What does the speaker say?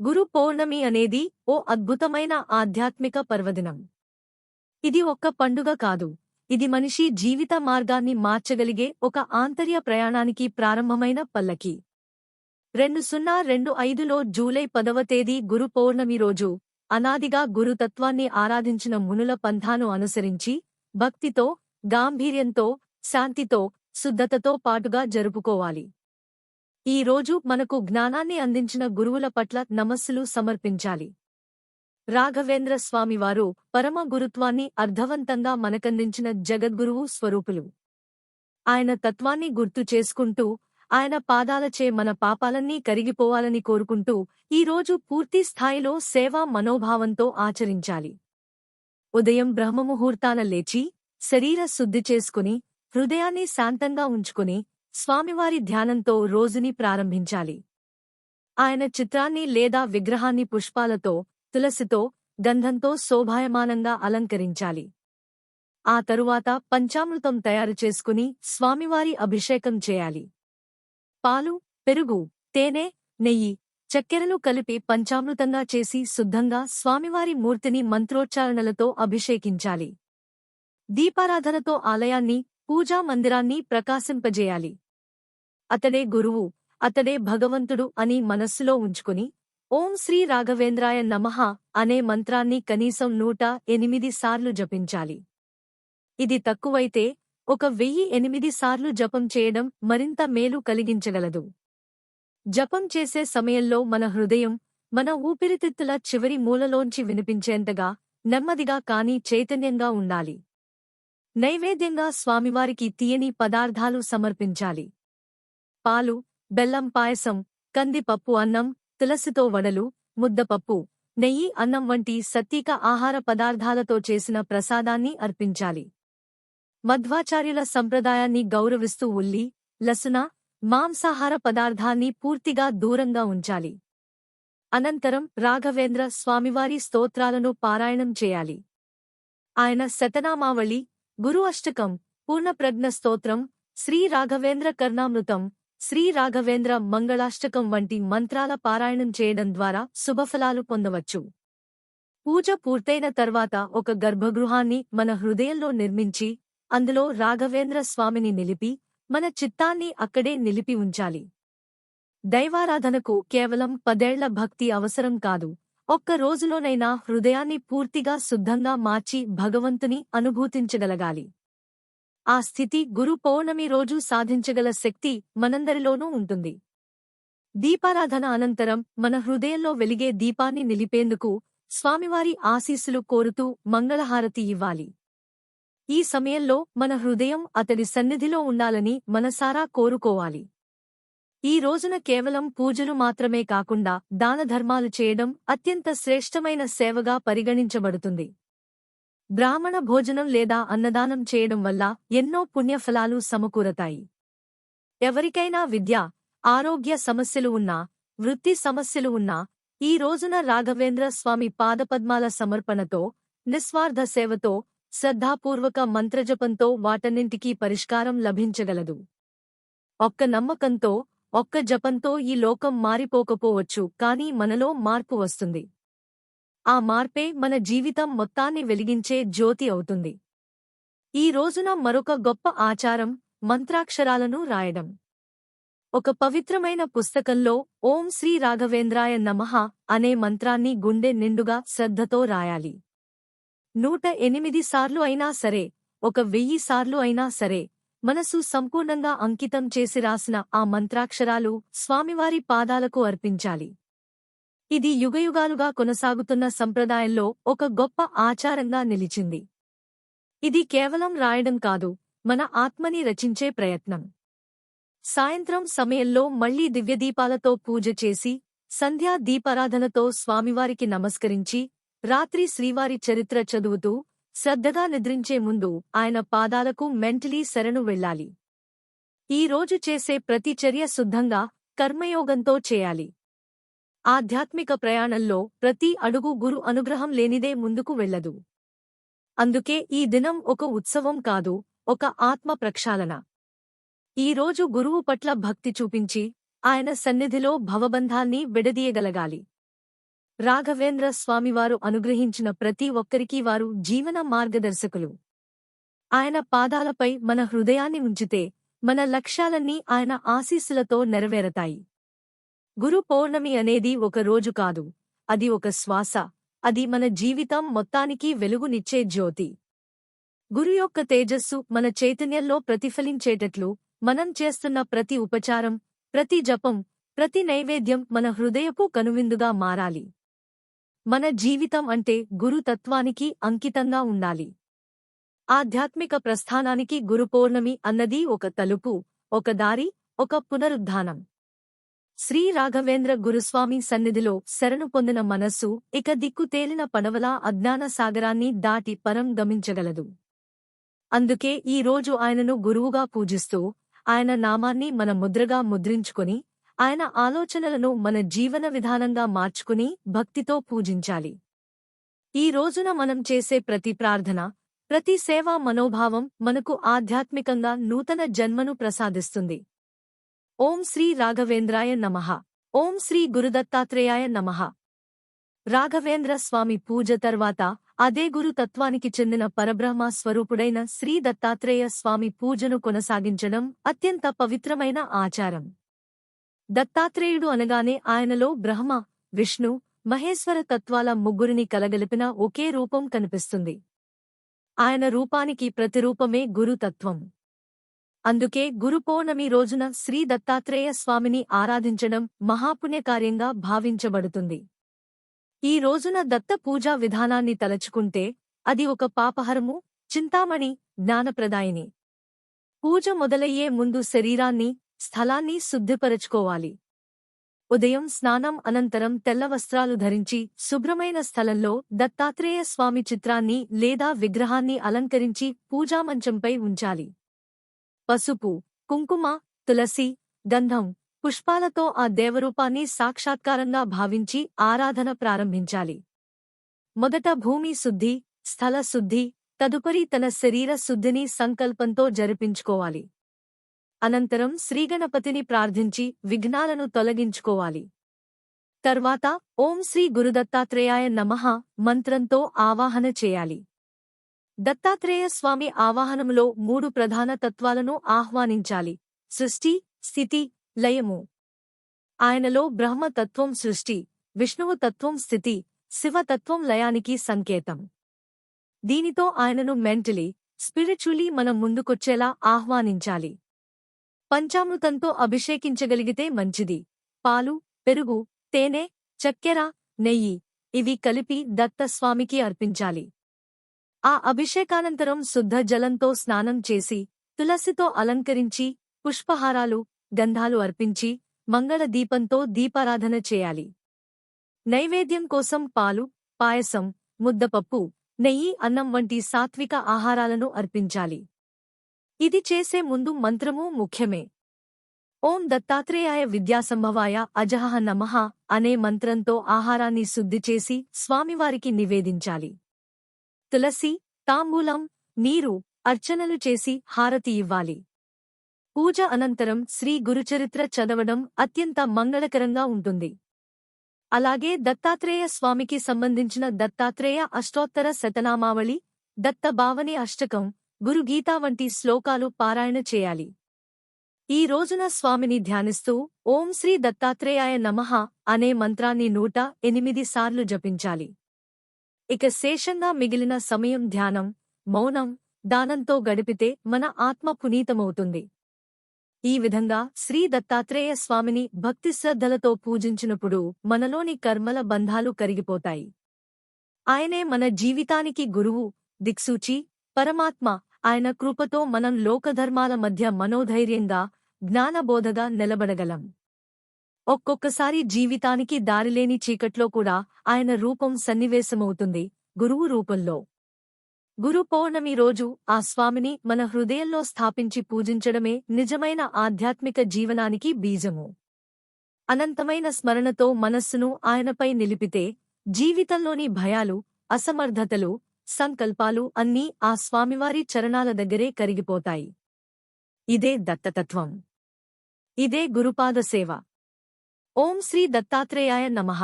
గురు పౌర్ణమి అనేది ఓ అద్భుతమైన ఆధ్యాత్మిక పర్వదినం. ఇది ఒక్క పండుగ కాదు. ఇది మనిషి జీవిత మార్గాన్ని మార్చగలిగే ఒక ఆంతర్య ప్రయాణానికి ప్రారంభమైన పల్లకి. రెండు సున్నా రెండు ఐదులో జూలై పదవ తేదీ గురు పౌర్ణమి రోజు అనాదిగా గురుతత్వాన్ని ఆరాధించిన మునుల పంథాను అనుసరించి భక్తితో గాంభీర్యంతో శాంతితో శుద్ధతతో పాటుగా జరుపుకోవాలి. ఈ రోజు మనకు జ్ఞానాన్ని అందించిన గురువుల పట్ల నమస్సులు సమర్పించాలి. రాఘవేంద్ర స్వామివారు పరమ గురుత్వాన్ని అర్థవంతంగా మనకందించిన జగద్గురువు స్వరూపులు. ఆయన తత్వాన్ని గుర్తు చేసుకుంటూ ఆయన పాదాలచే మన పాపాలన్నీ కరిగిపోవాలని కోరుకుంటూ ఈ రోజు పూర్తి స్థాయిలో సేవా మనోభావంతో ఆచరించాలి. ఉదయం బ్రహ్మముహూర్తాన లేచి శరీర శుద్ధి చేసుకుని హృదయాన్ని శాంతంగా ఉంచుకుని స్వామివారి ధ్యానంతో రోజుని ప్రారంభించాలి. ఆయన చిత్రాన్ని లేదా విగ్రహాన్ని పుష్పాలతో తులసితో గంధంతో శోభాయమానంగా అలంకరించాలి. ఆ తరువాత పంచామృతం తయారు చేసుకుని స్వామివారి అభిషేకం చేయాలి. పాలు పెరుగు తేనె నెయ్యి చక్కెరలు కలిపి పంచామృతంగా చేసి శుద్ధంగా స్వామివారి మూర్తిని మంత్రోచ్చారణలతో అభిషేకించాలి. దీపారాధనతో ఆలయాన్ని పూజా మందిరాన్ని ప్రకాశింపజేయాలి. అతడే గురువు అతడే భగవంతుడు అని మనస్సులో ఉంచుకుని ఓం శ్రీ రాఘవేంద్రాయ నమః అనే మంత్రాన్ని కనీసం నూట ఎనిమిది సార్లు జపించాలి. ఇది తక్కువైతే ఒక వెయ్యి ఎనిమిది సార్లు జపం చేయడం మరింత మేలు కలిగించగలదు. జపం చేసే సమయంలో మన హృదయం మన ఊపిరితిత్తుల చివరి మూలలోంచి వినిపించేంతగా నెమ్మదిగా కాని చైతన్యంగా ఉండాలి. నైవేద్యంగా స్వామివారికి తీయని పదార్థాలు సమర్పించాలి. పాలు బెల్లం పాయసం కందిపప్పు అన్నం తులసితో వడలు ముద్దపప్పు నెయ్యి అన్నం వంటి సత్తిక ఆహార పదార్థాలతో చేసిన ప్రసాదాన్ని అర్పించాలి. మధ్వాచార్యుల సంప్రదాయాన్ని గౌరవిస్తూ ఉల్లి లసున మాంసాహార పదార్థాన్ని పూర్తిగా దూరంగా ఉంచాలి. అనంతరం రాఘవేంద్ర స్వామివారి స్తోత్రాలను పారాయణం చేయాలి. ఆయన శతనామావళి గురు అష్టకం పూర్ణప్రజ్ఞ స్తోత్రం శ్రీ రాఘవేంద్ర కర్ణామృతం శ్రీ రాఘవేంద్ర మంగళాష్టకం వంటి మంత్రాల పారాయణం చేయడం ద్వారా శుభఫలాలు పొందవచ్చు. పూజ పూర్తయిన తర్వాత ఒక గర్భగృహాన్ని మన హృదయంలో నిర్మించి అందులో రాఘవేంద్ర స్వామిని నిలిపి మన చిత్తాన్ని అక్కడే నిలిపి ఉంచాలి. దైవారాధనకు కేవలం పదేళ్ళ భక్తి అవసరం కాదు. ఒక్క రోజులోనైనా హృదయాన్ని పూర్తిగా శుద్ధంగా మార్చి భగవంతుని అనుభూతించగలగాలి. ఆ స్థితి గురు పౌర్ణమి రోజు సాధించగల శక్తి మనందరిలోనూ ఉంటుంది. దీపారాధన అనంతరం మన హృదయంలో వెలిగే దీపాన్ని నిలిపేందుకు స్వామివారి ఆశీస్సులు కోరుతూ మంగళహారతి ఇవ్వాలి. ఈ సమయంలో మన హృదయం అతడి సన్నిధిలో ఉండాలని మనసారా కోరుకోవాలి. ఈ రోజున కేవలం పూజలు మాత్రమే కాకుండా దానధర్మాలు చేయడం అత్యంత శ్రేష్టమైన సేవగా పరిగణించబడుతుంది. బ్రాహ్మణ భోజనం లేదా అన్నదానం చేయడం వల్ల ఎన్నో పుణ్యఫలాలు సమకూరతాయి. ఎవరికైనా విద్య ఆరోగ్య సమస్యలు ఉన్నా వృత్తి సమస్యలు ఉన్నా ఈ రోజున రాఘవేంద్ర స్వామి పాదపద్మాల సమర్పణతో నిస్వార్థ సేవతో శ్రద్ధాపూర్వక మంత్రజపంతో వాటన్నింటికీ పరిష్కారం లభించగలదు. ఒక్క నమ్మకంతో ఒక్క జపంతో ఈ లోకం మారిపోకపోవచ్చు కానీ మనలో మార్పు వస్తుంది. ఆ మార్పే మన జీవితం మొత్తాన్ని వెలిగించే జ్యోతి అవుతుంది. ఈ రోజున మరొక గొప్ప ఆచారం మంత్రాక్షరాలను రాయడం. ఒక పవిత్రమైన పుస్తకంలో ఓం శ్రీ రాఘవేంద్రాయ నమః అనే మంత్రాన్ని గుండె నిండుగా శ్రద్ధతో రాయాలి. నూట ఎనిమిది సార్లు అయినా సరే ఒక వెయ్యి సార్లు అయినా సరే మనసు సంపూర్ణంగా అంకితం చేసి రాసిన ఆ మంత్రాక్షరాలు స్వామివారి పాదాలకు అర్పించాలి. ఇది యుగయుగాలుగా కొనసాగుతున్న సంప్రదాయంలో ఒక గొప్ప ఆచారంగా నిలిచింది. ఇది కేవలం రాయడం కాదు మన ఆత్మని రచించే ప్రయత్నం. సాయంత్రం సమయంలో మళ్ళీ దివ్యదీపాలతో పూజ చేసి సంధ్యా దీపారాధనతో స్వామివారికి నమస్కరించి రాత్రి శ్రీవారి చరిత్ర చదువుతూ శ్రద్ధగా నిద్రించే ముందు ఆయన పాదాలకు మెంటలీ శరణు వెళ్ళాలి. ఈ రోజు చేసే ప్రతి చర్య శుద్ధంగా కర్మయోగంతో చేయాలి. ఆధ్యాత్మిక ప్రయాణంలో ప్రతి అడుగు గురు అనుగ్రహం లేనిదే ముందుకు వెళ్ళదు. అందుకే ఈ దినం ఒక ఉత్సవం కాదు ఒక ఆత్మ ప్రక్షాళన. ఈ రోజు గురువు పట్ల భక్తి చూపించి ఆయన సన్నిధిలో భవబంధాన్ని విడదీయగలగాలి. రాఘవేంద్ర స్వామివారు అనుగ్రహించిన ప్రతి ఒక్కరికీ వారు జీవన మార్గదర్శకులు. ఆయన పాదాలపై మన హృదయాన్ని ఉంచితే మన లక్ష్యాలన్నీ ఆయన ఆశీస్సులతో నెరవేరతాయి. గురు పౌర్ణమి అనేది ఒక రోజు కాదు. అది ఒక శ్వాస. అది మన జీవితం మొత్తానికి వెలుగునిచ్చే జ్యోతి. గురు యొక్క తేజస్సు మన చైతన్యంలో ప్రతిఫలించేటట్లు మనం చేస్తున్న ప్రతి ఉపచారం ప్రతి జపం ప్రతి నైవేద్యం మన హృదయపు కనువిందుగా మారాలి. మన జీవితం అంటే గురుతత్వానికి అంకితంగా ఉండాలి. ఆధ్యాత్మిక ప్రస్థానానికి గురుపౌర్ణమి అన్నది ఒక తలుపు ఒక దారి ఒక పునరుద్ధానం. శ్రీ రాఘవేంద్ర గురుస్వామి సన్నిధిలో శరణు పొందిన మనస్సు ఇక దిక్కు తేలిన పడవలా అజ్ఞాన సాగరాన్ని దాటి పరం గమించగలదు. అందుకే ఈ రోజు ఆయనను గురువుగా పూజిస్తూ ఆయన నామాన్ని మన ముద్రగా ముద్రించుకుని ఆయన ఆలోచనలను మన జీవన విధానంగా మార్చుకుని భక్తితో పూజించాలి. ఈ రోజున మనం చేసే ప్రతి ప్రార్థన ప్రతి సేవా మనోభావం మనకు ఆధ్యాత్మికంగా నూతన జన్మను ప్రసాదిస్తుంది. ఓం శ్రీ రాఘవేంద్రాయ నమః. ఓం శ్రీ గురుదత్తాత్రేయాయ నమః. రాఘవేంద్ర స్వామి పూజ తర్వాత అదే గురు తత్వానికి చెందిన పరబ్రహ్మ స్వరూపుడైన శ్రీ దత్తాత్రేయ స్వామి పూజను కొనసాగించడం అత్యంత పవిత్రమైన ఆచారం. దత్తాత్రేయుడు అనగానే ఆయనలో బ్రహ్మ విష్ణు మహేశ్వర తత్వాల ముగ్గురిని కలగలిపిన ఒకే రూపం కనిపిస్తుంది. ఆయన రూపానికి ప్రతిరూపమే గురుతత్వం. అందుకే గురు పౌర్ణమి రోజున శ్రీ దత్తాత్రేయ స్వామిని ఆరాధించడం మహాపుణ్యకార్యంగా భావించబడుతుంది. ఈ రోజున దత్త పూజా విధానాన్ని తలచుకుంటే అది ఒక పాపహరము చింతామణి జ్ఞానప్రదాయిని. పూజ మొదలయ్యే ముందు శరీరాన్ని స్థలాన్ని శుద్ధిపరచుకోవాలి. ఉదయం స్నానం అనంతరం తెల్ల వస్త్రాలు ధరించి శుభ్రమైన స్థలంలో దత్తాత్రేయ స్వామి చిత్రాన్ని లేదా విగ్రహాన్ని అలంకరించి పూజామంచంపై ఉంచాలి. పసుపు కుంకుమ తులసి గంధం పుష్పాలతో ఆ దేవరూపాన్ని సాక్షాత్కారంగా భావించి ఆరాధన ప్రారంభించాలి. మొదట భూమి శుద్ధి స్థల శుద్ధి తదుపరి తన శరీర శుద్ధిని సంకల్పంతో జరిపించుకోవాలి. అనంతరం శ్రీగణపతిని ప్రార్థించి విఘ్నాలను తొలగించుకోవాలి. తర్వాత ఓం శ్రీ గురుదత్తాత్రేయాయ నమః మంత్రంతో ఆవాహన చేయాలి. దత్తాత్రేయ స్వామి ఆవాహనములో మూడు ప్రధాన తత్వాలను ఆహ్వానించాలి. సృష్టి స్థితి లయము. ఆయనలో బ్రహ్మతత్వం సృష్టి విష్ణువు తత్వం స్థితి శివతత్వం లయానికి సంకేతం. దీనితో ఆయనను మెంటలీ స్పిరిచువలీ మనం ముందుకొచ్చేలా ఆహ్వానించాలి. పంచామృతంతో అభిషేకించగలిగితే మంచిది. పాలు పెరుగు తేనె చక్కెర నెయ్యి ఇవి కలిపి దత్తస్వామికి అర్పించాలి. ఆ అభిషేకానంతరం శుద్ధ జలంతో స్నానం చేసి తులసితో అలంకరించి పుష్పహారాలు గంధాలు అర్పించి మంగళ దీపంతో దీపారాధన చేయాలి. నైవేద్యం కోసం పాలు పాయసం ముద్దపప్పు నెయ్యి అన్నం వంటి సాత్విక ఆహారాలను అర్పించాలి. ఇది చేసే ముందు మంత్రమూ ముఖ్యమే. ఓం దత్తాత్రేయాయ విద్యాసంభవాయ అజహ నమః అనే మంత్రంతో ఆహారాన్ని శుద్ధి చేసి స్వామివారికి నివేదించాలి. తులసి తాంబూలం నీరు అర్చనలు చేసి హారతి ఇవ్వాలి. పూజ అనంతరం శ్రీ గురుచరిత్ర చదవడం అత్యంత మంగళకరంగా ఉంటుంది. అలాగే దత్తాత్రేయ స్వామికి సంబంధించిన దత్తాత్రేయ అష్టోత్తర శతనామావళి దత్త భావని అష్టకం గురుగీత వంటి శ్లోకాలు పారాయణ చేయాలి. ఈ రోజున స్వామిని ధ్యానిస్తూ ఓం శ్రీ దత్తాత్రేయాయ నమః అనే మంత్రాన్ని నూట ఎనిమిది సార్లు జపించాలి. ఇక శేషంగా మిగిలిన సమయం ధ్యానం మౌనం దానంతో గడిపితే మన ఆత్మ పునీతమవుతుంది. ఈ విధంగా శ్రీ దత్తాత్రేయ స్వామిని భక్తి శ్రద్ధలతో పూజించినప్పుడు మనలోని కర్మల బంధాలు కరిగిపోతాయి. ఆయనే మన జీవితానికి గురువు దిక్సూచి పరమాత్మ ఆయన కృపతో మనం లోకధర్మాల మధ్య మనోధైర్యంగా జ్ఞానబోధగా నిలబడగలం. ఒక్కొక్కసారి జీవితానికి దారిలేని చీకట్లో కూడా ఆయన రూపం సన్నివేశమవుతుంది గురువు రూపంలో. గురు పౌర్ణమి రోజు ఆ స్వామిని మన హృదయంలో స్థాపించి పూజించడమే నిజమైన ఆధ్యాత్మిక జీవనానికి బీజము. అనంతమైన స్మరణతో మనస్సును ఆయనపై నిలిపితే జీవితంలోని భయాలు అసమర్థతలు సంకల్పాలు అన్నీ ఆ స్వామివారి చరణాల దగ్గరే కరిగిపోతాయి. ఇదే దత్తతత్వం. ఇదే గురుపాద సేవ. ఓం శ్రీ దత్తాత్రేయాయ నమః